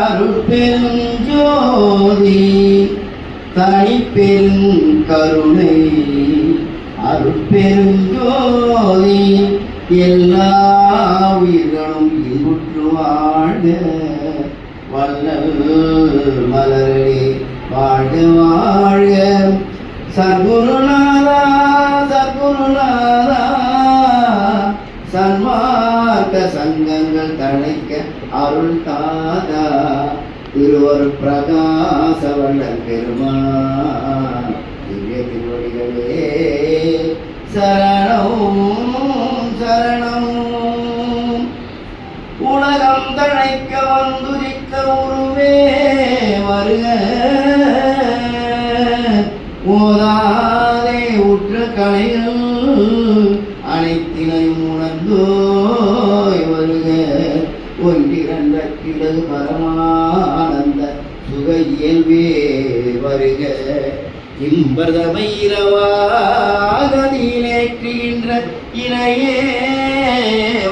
அருட்பெரும் ஜோதி தனிப்பெரும் கருணை. அருட்பெரும் ஜோதி எல்லா உயிர்களும் இன்புற்று வாழ்க வல்லல் மலரே வாழ்க வாழ்க. சர்க்குருநாதா சன்மா சன்மார்க்க சங்கங்கள் தழைக்க அருள் தாதா. திருவர் பிரகாச வள்ளல் பெருமான். திவ்ய திருவடிகளே சரணம் சரணம். உலகம் தழைக்க வந்துதித்த உருவே வருக. ஓதாதே உற்ற கலைகள் அனைத்தினையும் வருக. ஒன்றிரண்ட கிழது பரமானந்த சுக இயல்பே வருக. இம்பர்தமை இரவாகதியிலேற்றுகின்ற இணையே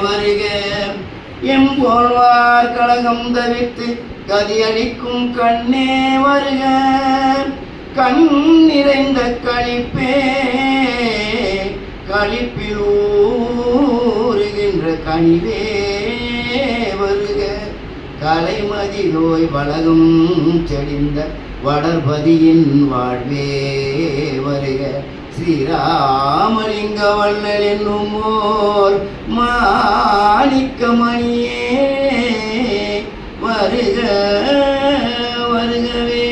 வருக. எம் எம்போழ்வார் கழகம் தவிர்த்து கதியடிக்கும் கண்ணே வருக. கண் நிறைந்த கழிப்பே களிப்பில் ஊறுகின்ற கனிவே வருக. கலைமதி நோய் வளரும் செடிந்த வளர்பதியின் வாழ்வே வருக. ஸ்ரீராமலிங்க வள்ளல் என்னும் ஓர் மாணிக்கமணியே வருக வருகவே.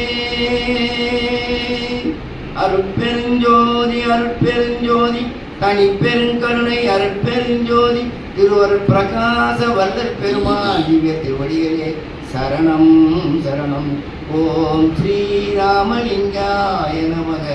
அருட்பெருஞ்சோதி அருட்பெருஞ்சோதி தனி பெருங்கருணை அருட்பெருஞ்சோதி திருவர் பிரகாச வல்லற் பெருமாள் திவ்ய திருவடிகளே சரணம் சரணம். ஓம் ஸ்ரீராமலிங்காய நமக.